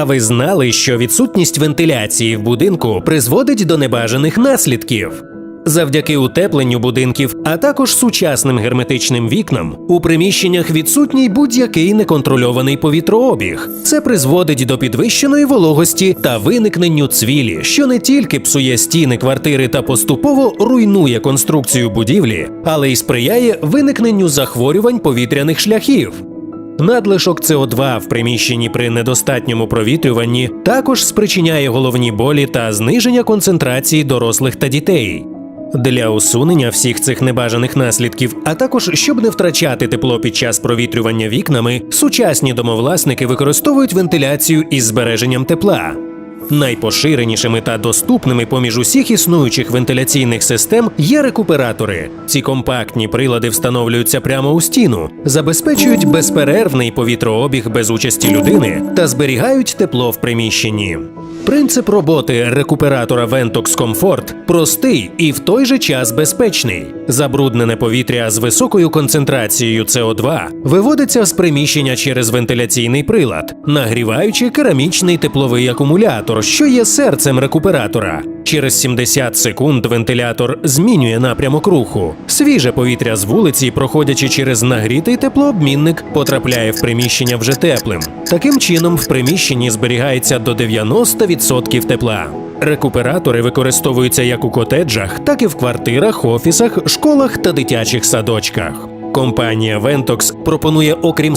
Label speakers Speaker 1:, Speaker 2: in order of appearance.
Speaker 1: А ви знали, що відсутність вентиляції в будинку призводить до небажаних наслідків? Завдяки утепленню будинків, а також сучасним герметичним вікнам, у приміщеннях відсутній будь-який неконтрольований повітрообіг. Це призводить до підвищеної вологості та виникненню цвілі, що не тільки псує стіни квартири та поступово руйнує конструкцію будівлі, але й сприяє виникненню захворювань повітряних шляхів. Надлишок СО2 в приміщенні при недостатньому провітрюванні також спричиняє головні болі та зниження концентрації дорослих та дітей. Для усунення всіх цих небажаних наслідків, а також щоб не втрачати тепло під час провітрювання вікнами, сучасні домовласники використовують вентиляцію із збереженням тепла. Найпоширенішими та доступними поміж усіх існуючих вентиляційних систем є рекуператори. Ці компактні прилади встановлюються прямо у стіну, забезпечують безперервний повітрообіг без участі людини та зберігають тепло в приміщенні. Принцип роботи рекуператора Ventox Comfort простий і в той же час безпечний. Забруднене повітря з високою концентрацією СО2 виводиться з приміщення через вентиляційний прилад, нагріваючи керамічний тепловий акумулятор, що є серцем рекуператора. Через 70 секунд вентилятор змінює напрямок руху. Свіже повітря з вулиці, проходячи через нагрітий теплообмінник, потрапляє в приміщення вже теплим. Таким чином, в приміщенні зберігається до 90% тепла. Рекуператори використовуються як у котеджах, так і в квартирах, офісах, школах та дитячих садочках. Компанія Ventox пропонує, окрім